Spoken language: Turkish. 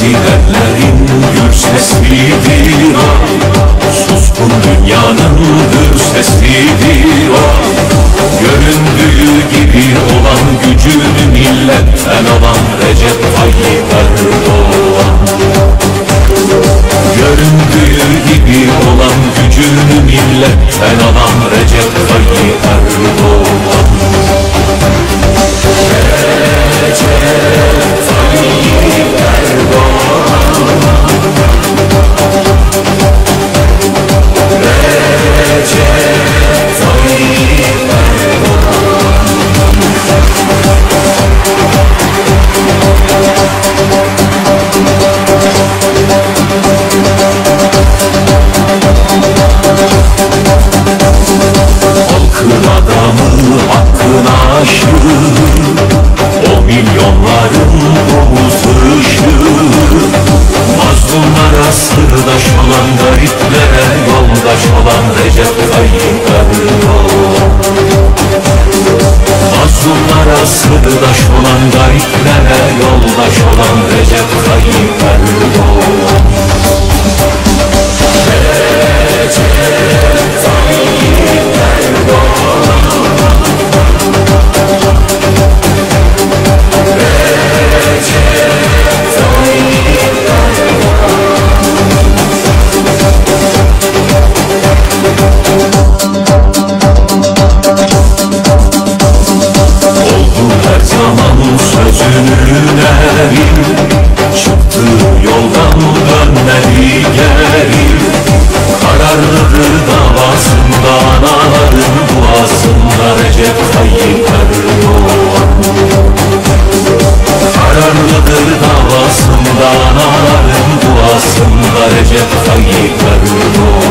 Gidenlerin gür seslidir o ah. Suskun dünyanın gür seslidir o ah. Göründüğü gibi olan gücünü milletten alan Recep Tayyip Erdoğan. Göründüğü gibi olan gücünü milletten alan Recep milyonların omuz ışığı Mazlumlara sırdaş olan gariplere yoldaş olan Recep Tayyip Erdoğan. Mazlumlara sırdaş olan gariplere yoldaş olan Recep Tayyip Erdoğan Sözünü derim Çıktığı yoldan dönmedi geri Kararları davasında Anaların duasında Recep Tayyip Erdoğan Kararlıdır davasında Anaların duasında Recep Tayyip Erdoğan